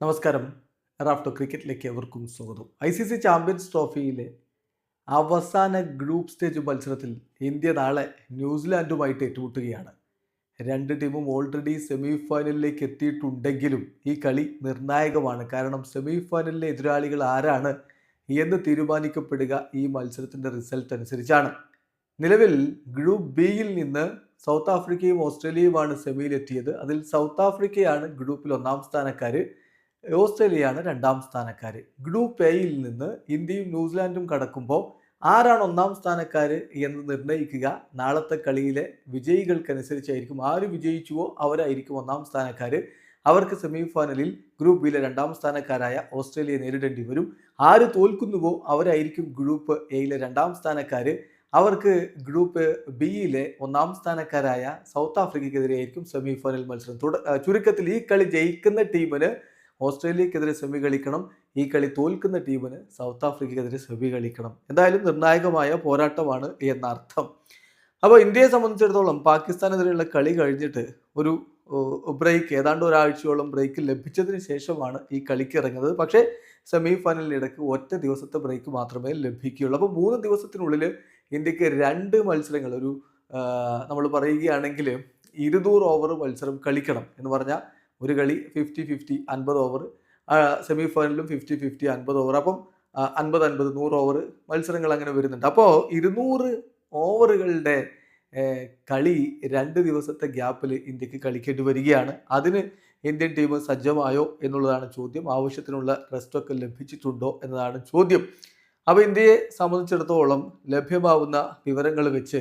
നമസ്കാരം. റാഫ്റ്റോ ക്രിക്കറ്റിലേക്ക് എവർക്കും സ്വാഗതം. ഐ സി സി ചാമ്പ്യൻസ് ട്രോഫിയിലെ അവസാന ഗ്രൂപ്പ് സ്റ്റേജ് മത്സരത്തിൽ ഇന്ത്യ നാളെ ന്യൂസിലാൻഡുമായിട്ട് ഏറ്റുമുട്ടുകയാണ്. രണ്ട് ടീമും ഓൾറെഡി സെമി ഫൈനലിലേക്ക് എത്തിയിട്ടുണ്ടെങ്കിലും ഈ കളി നിർണായകമാണ്. കാരണം സെമി ഫൈനലിലെ എതിരാളികൾ ആരാണ് എന്ന് തീരുമാനിക്കപ്പെടുക ഈ മത്സരത്തിന്റെ റിസൾട്ട് അനുസരിച്ചാണ്. നിലവിൽ ഗ്രൂപ്പ് ബിയിൽ നിന്ന് സൗത്ത് ആഫ്രിക്കയും ഓസ്ട്രേലിയയുമാണ് സെമിയിലെത്തിയത് അതിൽ സൗത്ത് ആഫ്രിക്കയാണ് ഗ്രൂപ്പിൽ ഒന്നാം സ്ഥാനക്കാർ ഓസ്ട്രേലിയയാണ് രണ്ടാം സ്ഥാനക്കാർ ഗ്രൂപ്പ് എയിൽ നിന്ന് ഇന്ത്യയും ന്യൂസിലാൻഡും കടക്കുമ്പോൾ ആരാണ് ഒന്നാം സ്ഥാനക്കാർ എന്ന് നിർണയിക്കുക. നാളത്തെ കളിയിലെ വിജയികൾക്കനുസരിച്ചായിരിക്കും. ആര് വിജയിച്ചുവോ അവരായിരിക്കും ഒന്നാം സ്ഥാനക്കാർ അവർക്ക് സെമി ഫൈനലിൽ ഗ്രൂപ്പ് ബിയിലെ രണ്ടാം സ്ഥാനക്കാരായ ഓസ്ട്രേലിയ നേരിടേണ്ടി വരും. ആര് തോൽക്കുന്നുവോ അവരായിരിക്കും ഗ്രൂപ്പ് എയിലെ രണ്ടാം സ്ഥാനക്കാർ അവർക്ക് ഗ്രൂപ്പ് ബിയിലെ ഒന്നാം സ്ഥാനക്കാരായ സൗത്ത് ആഫ്രിക്കയ്ക്കെതിരെയായിരിക്കും സെമി ഫൈനൽ മത്സരം. തുട ചുരുക്കത്തിൽ ഈ കളി ജയിക്കുന്ന ടീമിന് ഓസ്ട്രേലിയക്കെതിരെ സെമി കളിക്കണം. ഈ കളി തോൽക്കുന്ന ടീമിന് സൗത്ത് ആഫ്രിക്കക്കെതിരെ സെമി കളിക്കണം. എന്തായാലും നിർണായകമായ പോരാട്ടമാണ് എന്നർത്ഥം അപ്പോൾ ഇന്ത്യയെ സംബന്ധിച്ചിടത്തോളം പാകിസ്ഥാനെതിരെയുള്ള കളി കഴിഞ്ഞിട്ട് ഒരു ബ്രേക്ക് ഏതാണ്ട് ഒരാഴ്ചയോളം ബ്രേക്ക് ലഭിച്ചതിന് ശേഷമാണ് ഈ കളിക്ക് ഇറങ്ങുന്നത്. പക്ഷേ സെമി ഫൈനലിനിടയ്ക്ക് ഒറ്റ ദിവസത്തെ ബ്രേക്ക് മാത്രമേ ലഭിക്കുകയുള്ളൂ. അപ്പോൾ മൂന്ന് ദിവസത്തിനുള്ളിൽ ഇന്ത്യയ്ക്ക് രണ്ട് മത്സരങ്ങൾ ഒരു നമ്മൾ പറയുകയാണെങ്കിൽ ഇരുന്നൂറ് ഓവർ മത്സരം കളിക്കണം എന്ന് പറഞ്ഞാൽ ഒരു കളി ഫിഫ്റ്റി ഫിഫ്റ്റി അൻപത് ഓവർ സെമി ഫൈനലിലും ഫിഫ്റ്റി ഫിഫ്റ്റി അൻപത് ഓവർ അപ്പം അൻപത് അൻപത് നൂറ് ഓവർ മത്സരങ്ങൾ അങ്ങനെ വരുന്നുണ്ട്. അപ്പോൾ ഇരുന്നൂറ് ഓവറുകളുടെ കളി രണ്ട് ദിവസത്തെ ഗ്യാപ്പിൽ ഇന്ത്യയ്ക്ക് കളിക്കേണ്ടി വരികയാണ്. അതിന് ഇന്ത്യൻ ടീം സജ്ജമായോ എന്നുള്ളതാണ് ചോദ്യം. ആവശ്യത്തിനുള്ള റെസ്റ്റൊക്കെ ലഭിച്ചിട്ടുണ്ടോ എന്നതാണ് ചോദ്യം. അപ്പോൾ ഇന്ത്യയെ സംബന്ധിച്ചിടത്തോളം ലഭ്യമാവുന്ന വിവരങ്ങൾ വെച്ച്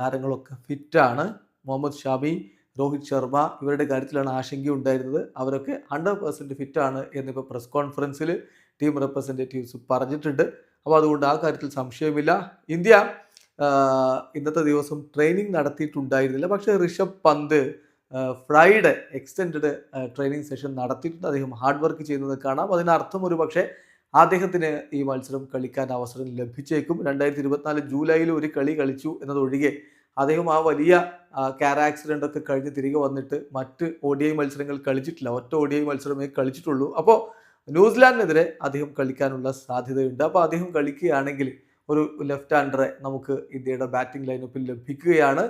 താരങ്ങളൊക്കെ ഫിറ്റാണ് മുഹമ്മദ് ഷാമി രോഹിത് ശർമ്മ ഇവരുടെ കാര്യത്തിലാണ് ആശങ്ക ഉണ്ടായിരുന്നത്. അവരൊക്കെ ഹൺഡ്രഡ് പെർസെന്റ് ഫിറ്റാണ് എന്നിപ്പോൾ പ്രസ് കോൺഫറൻസിൽ ടീം റെപ്രസെന്റേറ്റീവ്സ് പറഞ്ഞിട്ടുണ്ട്. അപ്പോൾ അതുകൊണ്ട് ആ കാര്യത്തിൽ സംശയമില്ല ഇന്ത്യ ഇന്നത്തെ ദിവസം ട്രെയിനിങ് നടത്തിയിട്ടുണ്ടായിരുന്നില്ല. പക്ഷേ Rishabh Pant Friday extend training session നടത്തിയിട്ടുണ്ട്. അദ്ദേഹം ഹാർഡ് വർക്ക് ചെയ്യുന്നത് കാണാം. അതിനർത്ഥം ഒരു പക്ഷേ അദ്ദേഹത്തിന് ഈ മത്സരം കളിക്കാൻ അവസരം ലഭിച്ചേക്കും. രണ്ടായിരത്തി ഇരുപത്തിനാല് ജൂലൈയിൽ ഒരു കളി കളിച്ചു എന്നതൊഴികെ അദ്ദേഹം ആ വലിയ കാർ ആക്സിഡന്റ് ഒക്കെ കഴിഞ്ഞ് തിരികെ വന്നിട്ട് മറ്റ് ഒ ഡി ഐ മത്സരങ്ങൾ കളിച്ചിട്ടില്ല. ഒറ്റ ഒ ഡി ഐ മത്സരമേ കളിച്ചിട്ടുള്ളൂ. അപ്പോൾ ന്യൂസിലാൻഡിനെതിരെ അദ്ദേഹം കളിക്കാനുള്ള സാധ്യതയുണ്ട്. അപ്പോൾ അദ്ദേഹം കളിക്കുകയാണെങ്കിൽ ഒരു ലെഫ്റ്റ് ഹാൻഡറെ നമുക്ക് ഇന്ത്യയുടെ ബാറ്റിംഗ് ലൈനപ്പിൽ ലഭിക്കുകയാണ്.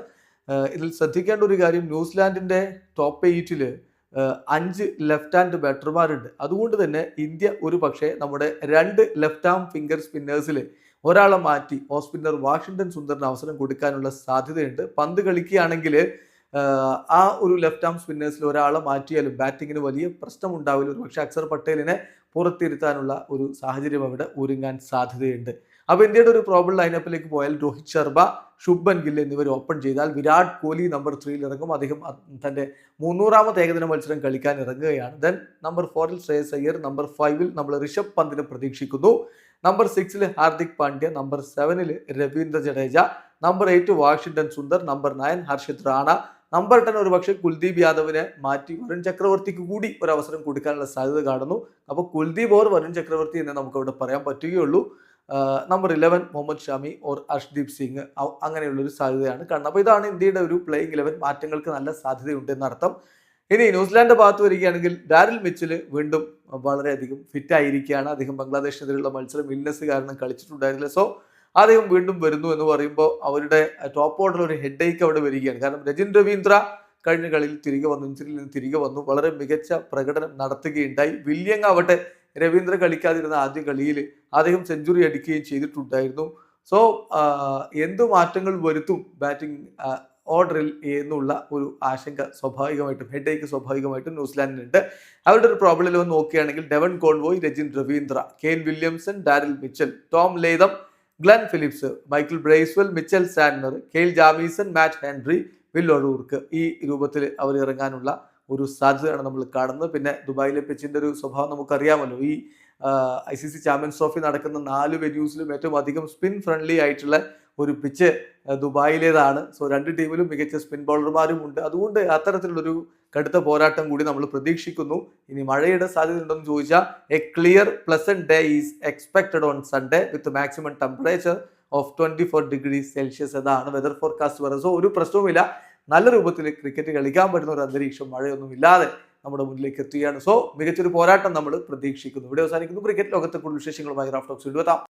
ഇതിൽ ശ്രദ്ധിക്കേണ്ട ഒരു കാര്യം ന്യൂസിലാൻഡിന്റെ ടോപ്പ് എയ്റ്റിൽ അഞ്ച് ലെഫ്റ്റ് ഹാൻഡ് ബാറ്റർമാരുണ്ട് അതുകൊണ്ട് തന്നെ ഇന്ത്യ ഒരു പക്ഷേ നമ്മുടെ രണ്ട് ലെഫ്റ്റ് ആം ഫിംഗർ സ്പിന്നേഴ്സിൽ ഒരാളെ മാറ്റി ഓഫ് വാഷിംഗ്ടൺ സുന്ദറിന് അവസരം കൊടുക്കാനുള്ള സാധ്യതയുണ്ട്. പന്ത് കളിക്കുകയാണെങ്കിൽ ആ ഒരു ലെഫ്റ്റ് ആം സ്പിന്നേഴ്സിൽ ഒരാളെ മാറ്റിയാലും ബാറ്റിങ്ങിന് വലിയ പ്രശ്നം ഉണ്ടാവില്ല ഒരു പക്ഷേ അക്സർ പട്ടേലിനെ പുറത്തിരുത്താനുള്ള ഒരു സാഹചര്യം അവിടെ ഒരുങ്ങാൻ സാധ്യതയുണ്ട്. അപ്പോൾ ഇന്ത്യയുടെ ഒരു പ്രോബ്ലം ലൈനപ്പിലേക്ക് പോയാൽ രോഹിത് ശർമ്മ ശുഭൻ ഗിൽ എന്നിവർ ഓപ്പൺ ചെയ്താൽ വിരാട് കോഹ്ലി നമ്പർ ത്രീയിൽ ഇറങ്ങും. അദ്ദേഹം തന്റെ മുന്നൂറാമത്തെ ഏകദിന മത്സരം കളിക്കാൻ ഇറങ്ങുകയാണ്. ദെൻ നമ്പർ ഫോറിൽ ശ്രേയസ് അയ്യർ നമ്പർ ഫൈവിൽ നമ്മൾ ഋഷഭ് പന്തിനെ പ്രതീക്ഷിക്കുന്നു. നമ്പർ സിക്സിൽ ഹാർദിക് പാണ്ഡ്യ നമ്പർ സെവനിൽ Ravindra Jadeja number eight Washington Sundar number nine Harshit Rana number ten ഒരു പക്ഷേ കുൽദീപ് യാദവിനെ മാറ്റി വരുൺ ചക്രവർത്തിക്ക് കൂടി ഒരു അവസരം കൊടുക്കാനുള്ള സാധ്യത കാണുന്നു. അപ്പോൾ കുൽദീപ് ഓർ വരുൺ ചക്രവർത്തി എന്ന് നമുക്ക് ഇവിടെ പറയാൻ പറ്റുകയുള്ളൂ. Number eleven Mohammed Shami or Arshdeep Singh അങ്ങനെയുള്ളൊരു സാധ്യതയാണ് കാണുന്നത്. അപ്പോൾ ഇതാണ് ഇന്ത്യയുടെ ഒരു പ്ലേയിങ് ഇലവൻ മാറ്റങ്ങൾക്ക് നല്ല സാധ്യതയുണ്ട് എന്നർത്ഥം ഇനി ന്യൂസിലാൻഡ് ഭാഗത്ത് വരികയാണെങ്കിൽ ഡാരിൽ മിച്ചിൽ വീണ്ടും വളരെയധികം ഫിറ്റ് ആയിരിക്കുകയാണ്. അദ്ദേഹം ബംഗ്ലാദേശിനെതിരെയുള്ള മത്സരം ഇന്നസ് കാരണം കളിച്ചിട്ടുണ്ടായിരുന്നില്ല. സോ അദ്ദേഹം വീണ്ടും വരുന്നു എന്ന് പറയുമ്പോൾ അവരുടെ ടോപ്പ് ഓർഡറിൽ ഒരു ഹെഡ് ഏക്ക് അവിടെ വരികയാണ്. കാരണം രജിൻ രവീന്ദ്ര കഴിഞ്ഞ കളിയിൽ തിരികെ വന്നു ഇഞ്ചുറിയിൽ നിന്ന് തിരികെ വന്നു. വളരെ മികച്ച പ്രകടനം നടത്തുകയുണ്ടായി. വില്യങ് ആവട്ടെ രവീന്ദ്ര കളിക്കാതിരുന്ന ആദ്യ കളിയിൽ അദ്ദേഹം സെഞ്ചുറി അടിക്കുകയും ചെയ്തിട്ടുണ്ടായിരുന്നു. സോ എന്തു മാറ്റങ്ങൾ വരുത്തും ബാറ്റിംഗ് ഓർഡറിൽ എന്നുള്ള ഒരു ആശങ്ക സ്വാഭാവികമായിട്ടും ഹെഡേക്ക് സ്വാഭാവികമായിട്ടും ന്യൂസിലാൻഡിനുണ്ട്. അവരുടെ ഒരു പ്രോബ്ലം ഒന്ന് നോക്കുകയാണെങ്കിൽ Devon Conway Rachin Ravindra Ken Williamson Daryl Mitchell Tom Latham Glenn Phillips Michael Bracewell Mitchell Santner Kyle Jamieson Matt Henry will ഒഴൂർക്ക് ഈ രൂപത്തിൽ അവർ ഇറങ്ങാനുള്ള ഒരു സാധ്യതയാണ് നമ്മൾ കാണുന്നത്. പിന്നെ ദുബായിലെ പിച്ചിന്റെ ഒരു സ്വഭാവം നമുക്കറിയാമല്ലോ. ഈ I C C Champions Trophy നടക്കുന്ന നാല് വെന്യൂസിലും ഏറ്റവും അധികം സ്പിൻ ഫ്രണ്ട്ലി ആയിട്ടുള്ള ഒരു പിച്ച് ദുബായിലേതാണ്. സോ രണ്ട് ടീമിലും മികച്ച സ്പിൻ ബോളർമാരും ഉണ്ട്. അതുകൊണ്ട് അത്തരത്തിലുള്ളൊരു കടുത്ത പോരാട്ടം കൂടി നമ്മൾ പ്രതീക്ഷിക്കുന്നു. ഇനി മഴയുടെ സാധ്യത ഉണ്ടെന്ന് ചോദിച്ചാൽ a clear pleasant day is expected on Sunday with maximum temperature of twenty four degree Celsius അതാണ് വെതർ ഫോർകാസ്റ്റ് പറയുന്നത്. സോ ഒരു പ്രശ്നവുമില്ല. നല്ല രൂപത്തിൽ ക്രിക്കറ്റ് കളിക്കാൻ പറ്റുന്ന ഒരു അന്തരീക്ഷം മഴയൊന്നും ഇല്ലാതെ നമ്മുടെ മുന്നിലേക്ക് എത്തുകയാണ്. സോ മികച്ചൊരു പോരാട്ടം നമ്മൾ പ്രതീക്ഷിക്കുന്നു. ഇവിടെ അവസാനിക്കുന്നു ക്രിക്കറ്റ് ലോകത്തെ കൂടുതൽ വിശേഷങ്ങളുമായി റാഫ്റ്റോക്സ് വീണ്ടും എത്താം.